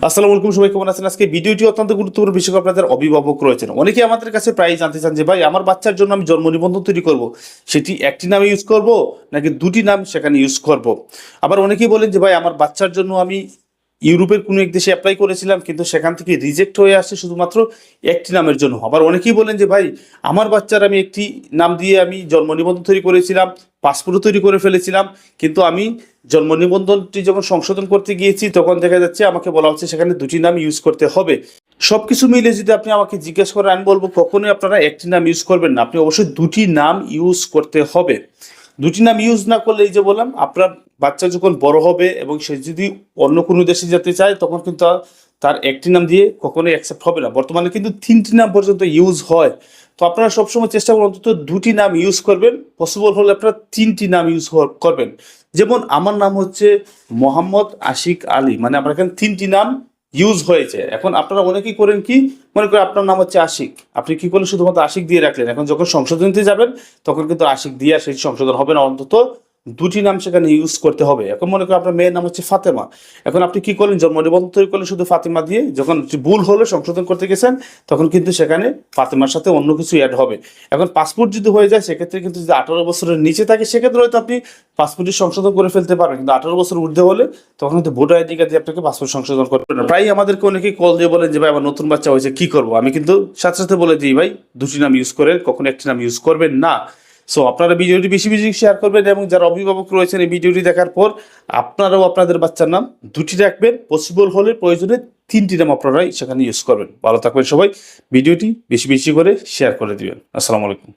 আসসালামু আলাইকুম, সবাই কেমন আছেন? আজকে ভিডিওটি অত্যন্ত গুরুত্বপূর্ণ বিষয় আপনাদের অভিভাবক রয়েছেন। অনেকে আমাদের কাছে প্রায় জানতে চান যে, ভাই, আমার বাচ্চার জন্য আমি জন্ম নিবন্ধন তৈরি করব? সেটি একটি নামে ইউজ করব নাকি দুটি নাম সেখানে ইউজ করব? আবার অনেকেই বলেন যে, ভাই, আমার বাচ্চার জন্য আমি ইউরোপের কোনো এক দেশে অ্যাপ্লাই করেছিলাম, কিন্তু সেখান থেকে রিজেক্ট হয়ে আসছে শুধুমাত্র একটি নামের জন্য। আবার অনেকেই বলেন যে, ভাই, আমার বাচ্চার আমি একটি নাম দিয়ে আমি জন্ম নিবন্ধন তৈরি করেছিলাম পাসপোর্টও তৈরি করে ফেলেছিলাম, কিন্তু আমি জন্ম নিবন্ধনটি যখন সংশোধন করতে গিয়েছি, তখন দেখা যাচ্ছে আমাকে বলা হচ্ছে সেখানে দুটি নাম ইউজ করতে হবে। সব কিছু মিলে যদি আপনি আমাকে জিজ্ঞেস করেন, আমি বলব কখনোই আপনারা একটি নাম ইউজ করবেন না। আপনি অবশ্যই দুটি নাম ইউজ করতে হবে। দুটি নাম ইউজ না করলে এই যে বললাম, আপনার বাচ্চা যখন বড় হবে এবং সে যদি অন্য কোনো দেশে যেতে চায়, তখন কিন্তু তার- একটি নাম দিয়ে কখনোই অ্যাকসেপ্ট হবে না। বর্তমানে কিন্তু তিনটি নাম পর্যন্ত ইউজ হয়। তো আপনারা সবসময় চেষ্টা করুন অন্তত দুটি নাম ইউজ করবেন। পসিবল হলে আপনারা তিনটি নাম ইউজ করবেন। যেমন আমার নাম হচ্ছে মোহাম্মদ আশিক আলী। মানে আমার এখানে তিনটি নাম ইউজ হয়েছে। এখন আপনারা অনেকেই করেন কি? মনে করেন আপনার নাম হচ্ছে আশিক। আপনি কি করলেন শুধুমাত্র আশিক দিয়ে রাখলেন? এখন যখন সংশোধনীতে যাবেন, তখন কিন্তু আশিক দিয়ে সেই সংশোধন হবে না। অন্তত দুটি নাম সেখানে ইউজ করতে হবে। এখন মনে করেন আপনার মেয়ের নাম হচ্ছে ফাতেমা। এখন আপনি কি করলেন? জন্ম নিবন্ধন তৈরি করলেন শুধু ফাতেমা দিয়ে? যখন ভুল হলো সংশোধন করতে গেছেন, তখন কিন্তু সেখানে ফাতেমার সাথে অন্য কিছু অ্যাড হবে। এখন পাসপোর্ট যদি হয়ে যায়, সেক্ষেত্রে কিন্তু যদি আঠারো বছরের নিচে থাকে, সেক্ষেত্রে হয়তো আপনি পাসপোর্টটি সংশোধন করে ফেলতে পারবেন। কিন্তু আঠারো বছর ঊর্ধ্বে হলে তখন কিন্তু ভোটার আইডি কার্ড দিয়ে আপনাকে পাসপোর্ট সংশোধন করবেন না প্রায় আমাদেরকে অনেকে কল দিয়ে বলেন যে, ভাই, আমার নতুন বাচ্চা হয়েছে, কি করব? আমি কিন্তু সাথে সাথে বলে দিই, ভাই, দুটি নাম ইউজ করে, কখনো একটি নাম ইউজ করবেন না। সো আপনারা ভিডিওটি বেশি বেশি শেয়ার করবেন এবং যারা অভিভাবক রয়েছেন এই ভিডিওটি দেখার পর, আপনারাও আপনাদের বাচ্চার নাম দুটি রাখবেন। পসিবল হলে, প্রয়োজনে তিনটি নাম আপনারাই সেখানে ইউজ করবেন। ভালো থাকবেন সবাই। ভিডিওটি বেশি বেশি করে শেয়ার করে দিবেন। আসসালামু আলাইকুম।